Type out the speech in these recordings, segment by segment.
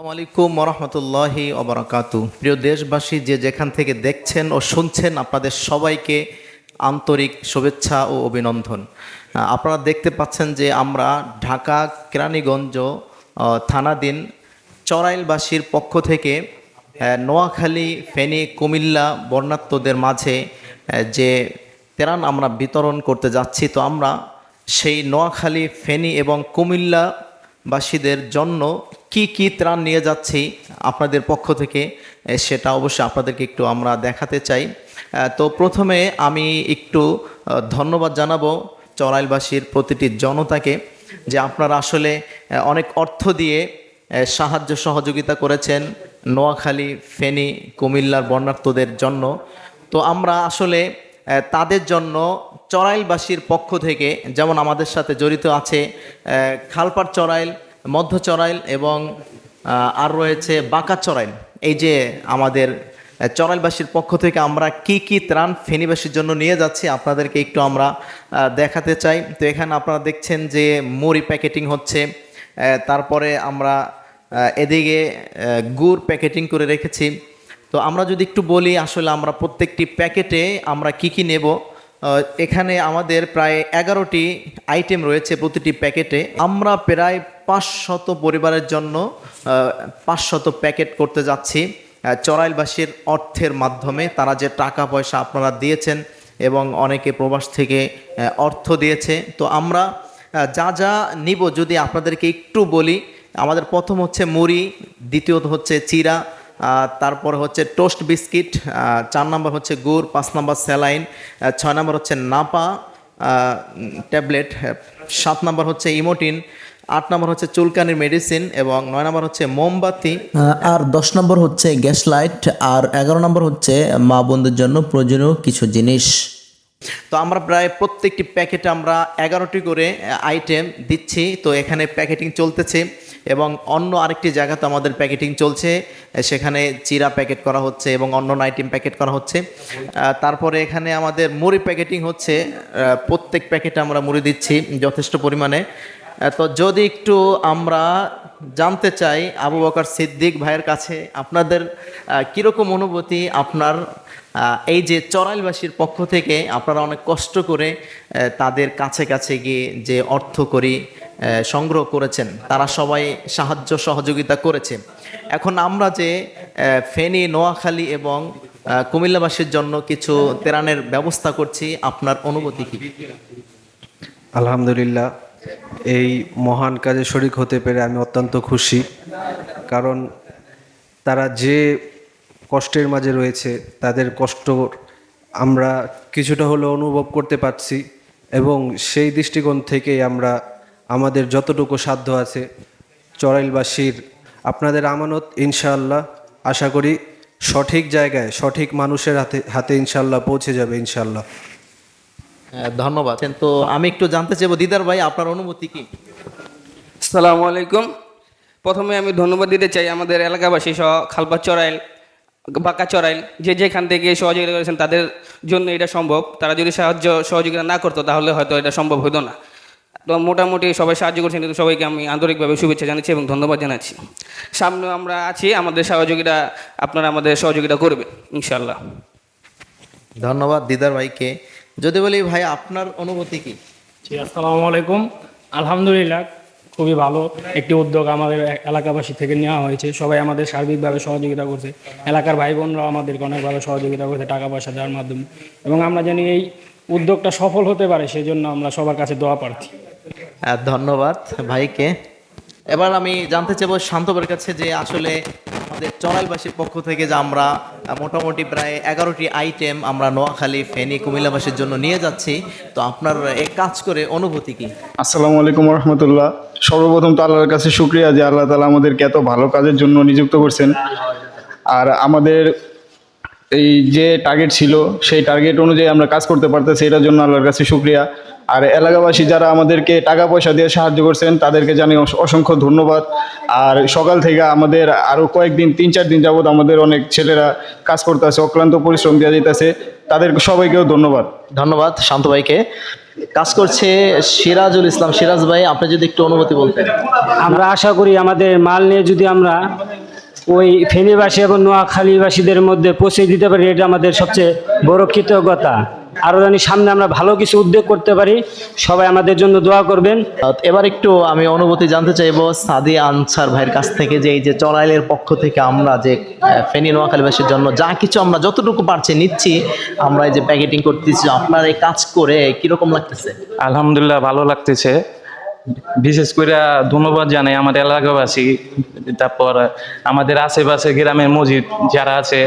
আসসালামু আলাইকুম রহমতুল্লাহি অবরাকাতু প্রিয় দেশবাসী যে যেখান থেকে দেখছেন ও শুনছেন আপনাদের সবাইকে আন্তরিক শুভেচ্ছা ও অভিনন্দন। আপনারা দেখতে পাচ্ছেন যে আমরা ঢাকা কেরানীগঞ্জ আহ, থানাধীন চরাইলবাসীর পক্ষ থেকে নোয়াখালী ফেনী কুমিল্লা বর্ণাত্মদের মাঝে যে ত্রাণ আমরা বিতরণ করতে যাচ্ছি তো আমরা সেই নোয়াখালী ফেনী এবং কুমিল্লা বাসীদের জন্য কি কি ত্রাণ নিয়ে যাচ্ছি আপনাদের পক্ষ থেকে সেটা অবশ্যই আপনাদেরকে একটু আমরা দেখাতে চাই। তো প্রথমে আমি একটু ধন্যবাদ জানাব চরাইলবাসীর প্রতিটি জনতাকে যে আপনারা আসলে অনেক অর্থ দিয়ে সাহায্য সহযোগিতা করেছেন নোয়াখালী, ফেনী, কুমিল্লার বর্ণার্থদের জন্য। তো আমরা আসলে তাদের জন্য চরাইলবাসীর পক্ষ থেকে যেমন আমাদের সাথে জড়িত আছে আহ, খালপাড় চরাইল মধ্য চরাইল এবং আর রয়েছে বাঁকা চরাইল এই যে আমাদের আহ, চরাইলবাসীর পক্ষ থেকে আমরা কি কি ত্রাণ ফেনীবাসীর জন্য নিয়ে যাচ্ছি আপনাদেরকে একটু আমরা দেখাতে চাই। তো এখানে আপনারা দেখছেন যে মুড়ি প্যাকেটিং হচ্ছে তারপরে আমরা এদিকে গুড় প্যাকেটিং করে রেখেছি। তো আমরা যদি একটু বলি আসলে আমরা প্রত্যেকটি প্যাকেটে আমরা কি কি নেব এখানে আমাদের প্রায় এগারোটি আইটেম রয়েছে প্রতিটি প্যাকেটে। আমরা প্রায় পাঁচশত পরিবারের জন্য পাঁচশত প্যাকেট করতে যাচ্ছি আহ, চরাইলবাসীর অর্থের মাধ্যমে। তারা যে টাকা পয়সা আপনারা দিয়েছেন এবং অনেকে প্রবাস থেকে অর্থ দিয়েছে। তো আমরা যা যা নিব যদি আপনাদেরকে একটু বলি আমাদের প্রথম হচ্ছে মুড়ি দ্বিতীয়ত হচ্ছে চিরা তারপর হচ্ছে টোস্ট বিস্কিট চার নম্বর হচ্ছে গুড় পাঁচ নম্বর স্যালাইন ছয় নম্বর হচ্ছে নাপা ট্যাবলেট সাত নম্বর হচ্ছে ইমোটিন আট নম্বর হচ্ছে চুলকানির মেডিসিন এবং নয় নম্বর হচ্ছে মোমবাতি। আর দশ নম্বর হচ্ছে গ্যাস লাইট আর এগারো নম্বর হচ্ছে মা বোনদের জন্য প্রয়োজনীয় কিছু জিনিস। তো আমরা প্রায় প্রত্যেকটি প্যাকেটে আমরা এগারোটি করে আইটেম দিচ্ছি তো এখানে প্যাকেটিং চলতেছে। এবং অন্য আরেকটি জায়গাতে আমাদের প্যাকেটিং চলছে, সেখানে চিরা প্যাকেট করা হচ্ছে এবং অন্য আইটেম প্যাকেট করা হচ্ছে। তারপরে এখানে আমাদের মুড়ি প্যাকেটিং হচ্ছে প্রত্যেক প্যাকেটে আমরা মুড়ি দিচ্ছি যথেষ্ট পরিমাণে। তো যদি একটু আমরা জানতে চাই, আবু বকর সিদ্দিক ভাইয়ের কাছে আপনাদের কীরকম অনুভূতি আপনার এই যে চড়াইলবাসীর পক্ষ থেকে আপনারা অনেক কষ্ট করে তাদের কাছে কাছে গিয়ে যে অর্থ করি সংগ্রহ করেছেন। তারা সবাই সাহায্য সহযোগিতা করেছে। এখন আমরা যে ফেনী, নোয়াখালী এবং কুমিল্লাবাসীর জন্য কিছু তেরানের ব্যবস্থা করছি, আপনার অনুভূতি কি? আলহামদুলিল্লাহ, এই মহান কাজে শরিক হতে পেরে আমি অত্যন্ত খুশি। কারণ তারা যে কষ্টের মাঝে রয়েছে, তাদের কষ্ট আমরা কিছুটা হলেও অনুভব করতে পারছি এবং সেই দৃষ্টিকোণ থেকেই আমরা আমাদের যতটুকু সাধ্য আছে চরাইলবাসীর আপনাদের আমানত ইনশাআল্লাহ। আশা করি সঠিক জায়গায় সঠিক মানুষের হাতে হাতে ইনশাল্লাহ পৌঁছে যাবে ইনশাআল্লাহ। আহ, ধন্যবাদ। তো আমি একটু জানতে চাইব দিদার ভাই আপনার অনুমতি কি? আসসালামু আলাইকুম। প্রথমে আমি ধন্যবাদ দিতে চাই আমাদের এলাকাবাসী সহ খালপাত চড়াইল বাঁকা চড়াইল যে যেখান থেকে সহযোগিতা করেছেন তাদের জন্য এটা সম্ভব। তারা যদি সাহায্য সহযোগিতা না করতো তাহলে হয়তো এটা সম্ভব হতো না। তো মোটামুটি সবাই সাহায্য করছেন কিন্তু সবাইকে আমি আন্তরিকভাবে শুভেচ্ছা জানাচ্ছি এবং ধন্যবাদ জানাচ্ছি। সামনে আমরা আছি আমাদের সহযোগিতা আপনারা আমাদের সহযোগিতা করবেন ইনশাল্লাহ ধন্যবাদ দিদার ভাইকে। যদি বলি ভাই আপনার অনুভূতি কি? জি আসসালামু আলাইকুম। আলহামদুলিল্লাহ খুবই ভালো। একটি উদ্যোগ আমাদের এলাকাবাসী থেকে নেওয়া হয়েছে। সবাই আমাদের সার্বিকভাবে সহযোগিতা করছে। এলাকার ভাই বোনরাও আমাদেরকে অনেকভাবে সহযোগিতা করছে টাকা পয়সা দেওয়ার মাধ্যমে। এবং আমরা জানি এই উদ্যোগটা সফল হতে পারে সেই জন্য আমরা সবার কাছে দোয়া প্রার্থী। ধন্যবাদ ভাইকে। এবার আমি জানতে চাইব শান্তবের কাছে যে আসলে আমাদের চড়াইলবাসীর পক্ষ থেকে যে আমরা মোটামুটি প্রায় এগারোটি আইটেম আমরা নোয়াখালী, ফেনী, কুমিল্লাবাসীর জন্য নিয়ে যাচ্ছি। তো আপনার এই কাজ করে অনুভূতি কি? আসসালামু আলাইকুম রহমতুল্লাহ। সর্বপ্রথম তো আল্লাহর কাছে শুক্রিয়া যে আল্লাহ তালা আমাদেরকে এত ভালো কাজের জন্য নিযুক্ত করছেন। আর আমাদের এই যে টার্গেট ছিল, সেই টার্গেট অনুযায়ী আমরা কাজ করতে পারতেছি, এটার জন্য আল্লাহর কাছে শুক্রিয়া। আর এলাকাবাসী যারা আমাদেরকে টাকা পয়সা দিয়ে সাহায্য করছেন তাদেরকে জানি অস- অসংখ্য ধন্যবাদ। আর সকাল থেকে আমাদের আরও কয়েকদিন তিন চার দিন যাবত আমাদের অনেক ছেলেরা কাজ করতেছে অক্লান্ত পরিশ্রম দেওয়া যেতেছে তাদের সবাইকেও ধন্যবাদ। ধন্যবাদ শান্ত ভাইকে। কাজ করছে সিরাজুল ইসলাম। সিরাজ ভাই আপনি যদি একটু অনুমতি বলতেন। আমরা আশা করি আমাদের মাল নিয়ে যদি আমরা ওই ফেনীবাসী এবং নোয়াখালীবাসীদের মধ্যে পৌঁছে দিতে পারি এটা আমাদের সবচেয়ে বড় কৃতজ্ঞতা। আরও জানি সামনে আমরা ভালো কিছু উদ্যোগ করতে পারি সবাই আমাদের জন্য দোয়া করবেন। এবার একটু আমি অনুভূতি জানতে চাইব সাদি আনসার ভাইয়ের কাছ থেকে যে এই যে চড়াইলের পক্ষ থেকে আমরা যে ফেনী নোয়াখালীবাসীর জন্য যা কিছু আমরা যতটুকু পারছি নিচ্ছি আমরা এই যে প্যাকেটিং করতেছি আপনার এই কাজ করে কীরকম লাগতেছে? আলহামদুলিল্লাহ ভালো লাগতেছে। বিশেষ করে ধন্যবাদ জানাই আমাদের এলাকাবাসী তারপর আমাদের আশেপাশে গ্রামের মসজিদ যারা আছে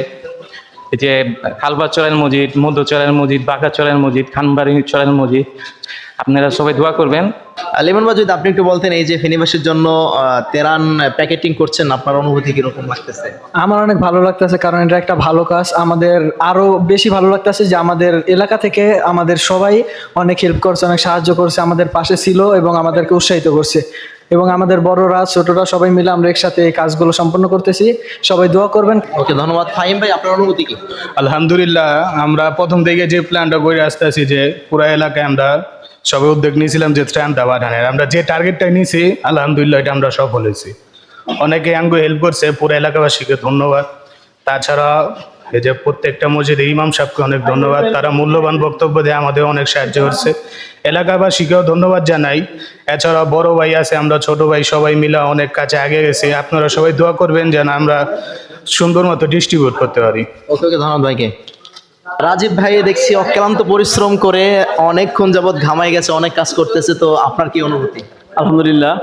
যে খালবা চরের মসজিদ মধ্য চরের মসজিদ বাঘা চরের মসজিদ খানবাড়ি চরের মসজিদ আপনারা সবাই দোয়া করবেন। লিমন যদি আপনি একটু বলতেন এই যে ফেনীবাসীর জন্য তেরান প্যাকেটিং করছেন আপনার অনুভূতি কীরকম লাগতেছে? আমার অনেক ভালো লাগতেছে কারণ এটা একটা ভালো কাজ। আমাদের আরও বেশি ভালো লাগতেছে যে আমাদের এলাকা থেকে আমাদের সবাই অনেক হেল্প করছে অনেক সাহায্য করছে আমাদের পাশে ছিল এবং আমাদেরকে উৎসাহিত করছে। এবং আমাদের বড়রা ছোটরা সবাই মিলে আমরা একসাথে এই কাজগুলো সম্পন্ন করতেছি। সবাই দোয়া করবেন। ওকে ধন্যবাদ। ফাহিম ভাই আপনার অনুভূতি কি? আলহামদুলিল্লাহ আমরা প্রথম থেকে যে প্ল্যানটা করে আসতে আছি যে পুরো এলাকায় আমরা সবাই উদ্যোগ নিয়েছিলাম যে ত্রাণটা পাঠানোর আমরা যে টার্গেটটা নিয়েছি আলহামদুলিল্লাহ এটা আমরা সফল হয়েছি। অনেকে আঙ্গ হেল্প করছে পুরো এলাকাবাসীকে ধন্যবাদ। তাছাড়া এই যে প্রত্যেকটা মসজিদে ইমাম সাহেবকে অনেক ধন্যবাদ। তারা মূল্যবান বক্তব্য দিয়ে, আমাদের অনেক সাহায্য করছে। এলাকাবাসীকেও ধন্যবাদ জানাই। এছাড়া বড় ভাই আছে, আমরা ছোট ভাই সবাই মিলে অনেক কাছে আগে গেছি। আপনারা সবাই দোয়া করবেন যেন আমরা সুন্দর মতো ডিস্ট্রিবিউট করতে পারি। ওকে ধন্যবাদ ভাইকে। রাজীব ভাই দেখছি অক্লান্ত পরিশ্রম করে অনেকক্ষণ যাবৎ ঘামাই গেছে, অনেক কাজ করতেছে, তো আপনার কি অনুভূতি? আলহামদুলিল্লাহ।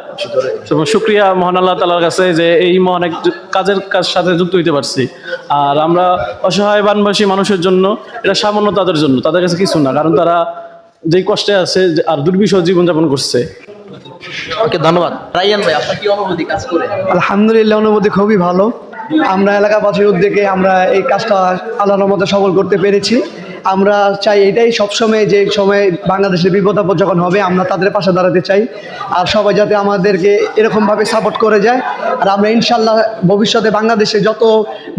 এবং শুক্রিয়া মহান আল্লাহ তালার কাছে যে এই অনেক কাজের কাজ সাথে যুক্ত হইতে পারছি। আর আমরা অসহায় বানবাসী মানুষের জন্য এটা সামান্য তাদের জন্য তাদের কাছে কিছু না কারণ তারা যেই কষ্টে আছে যে- আর দুর্বিষহ জীবনযাপন করছে। ওকে ধন্যবাদ। রাইয়ান ভাই আপনার কি অনুভূতি কাজ করে? আলহামদুলিল্লাহ অনুভূতি খুবই ভালো। আমরা এলাকাবাসীর উদ্যোগে আমরা এই কাজটা আল্লাহর মধ্যে সফল করতে পেরেছি। আমরা চাই এটাই সবসময় যে সময় বাংলাদেশের বিপদ আপদ যখন হবে আমরা তাদের পাশে দাঁড়াতে চাই। আর সবাই যাতে আমাদেরকে এরকমভাবে সাপোর্ট করে যায়। আর আমরা ইনশাল্লাহ ভবিষ্যতে বাংলাদেশে যত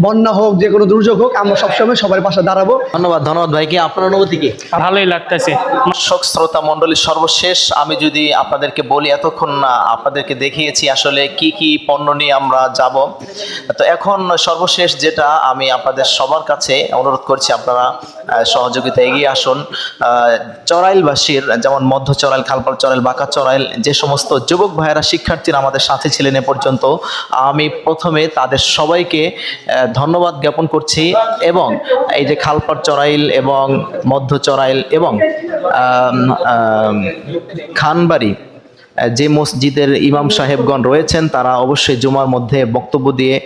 বন্যা হোক যে কোনো দুর্যোগ হোক আমরা সবসময় সবার পাশে দাঁড়াবো। ধন্যবাদ ধন্যবাদ ভাইকে আপনার অনুভূতি কি? ভালোই লাগতেছে। দর্শক শ্রোতা মণ্ডলী সর্বশেষ আমি যদি আপনাদেরকে বলি এতক্ষণ না আপনাদেরকে দেখিয়েছি আসলে কি কি পণ্য নিয়ে আমরা যাব। তো এখন সর্বশেষ যেটা আমি আপনাদের সবার কাছে অনুরোধ করছি আপনারা সহযোগিতা এগিয়ে আসুন। আহ, চড়াইলবাসীর যেমন মধ্য চড়াইল খালপাল চড়াইল বাঁকা চড়াইল যে সমস্ত যুবক ভাইয়েরা শিক্ষার্থীরা আমাদের সাথে ছিলেন এ পর্যন্ত আমি প্রথমে তাদের সবাইকে ধন্যবাদ জ্ঞাপন করছি এবং এই যে খালপাড় চড়াইল এবং মধ্য চড়াইল এবং খানবাড়ি যে মসজিদের ইমাম সাহেবগণ রয়েছেন, তারা অবশ্যই জুমার মধ্যে বক্তব্য দিয়ে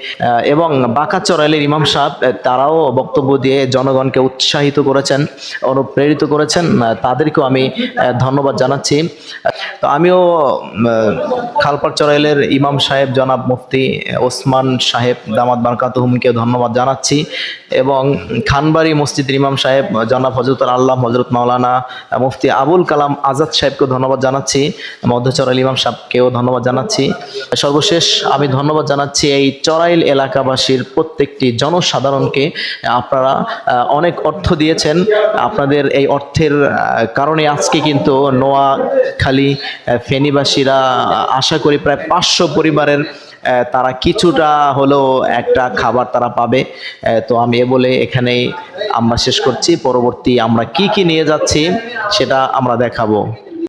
এবং বাঁকা চড়াইলের ইমাম সাহেব তারাও বক্তব্য দিয়ে জনগণকে উৎসাহিত করেছেন, অনুপ্রেরিত করেছেন। তাদেরকেও আমি ধন্যবাদ জানাচ্ছি। তো আমিও খালপাড় চড়াইলের ইমাম সাহেব জনাব মুফতি ওসমান সাহেব দামাত বারকাতুহুমকে ধন্যবাদ জানাচ্ছি, এবং খানবাড়ি মসজিদের ইমাম সাহেব জনাব হজরত আল্লাহ হজরত মাওলানা মুফতি আবুল কালাম আজাদ সাহেবকেও ধন্যবাদ জানাচ্ছি। মধ্যচরাইল ইমাম সাহেবকেও ধন্যবাদ জানাচ্ছি। সর্বশেষ আমি ধন্যবাদ জানাচ্ছি এই চরাইল এলাকাবাসীর প্রত্যেকটি জনসাধারণকে। আপনারা অনেক অর্থ দিয়েছেন। আপনাদের এই অর্থের কারণে আজকে কিন্তু নোয়াখালী ফেনীবাসীরা আশা করি প্রায় পাঁচশো পরিবারের তারা কিছুটা হলেও একটা খাবার তারা পাবে। তো আমি এ বলে এখানেই আমরা শেষ করছি। পরবর্তী আমরা কি কি নিয়ে যাচ্ছি সেটা আমরা দেখাবো।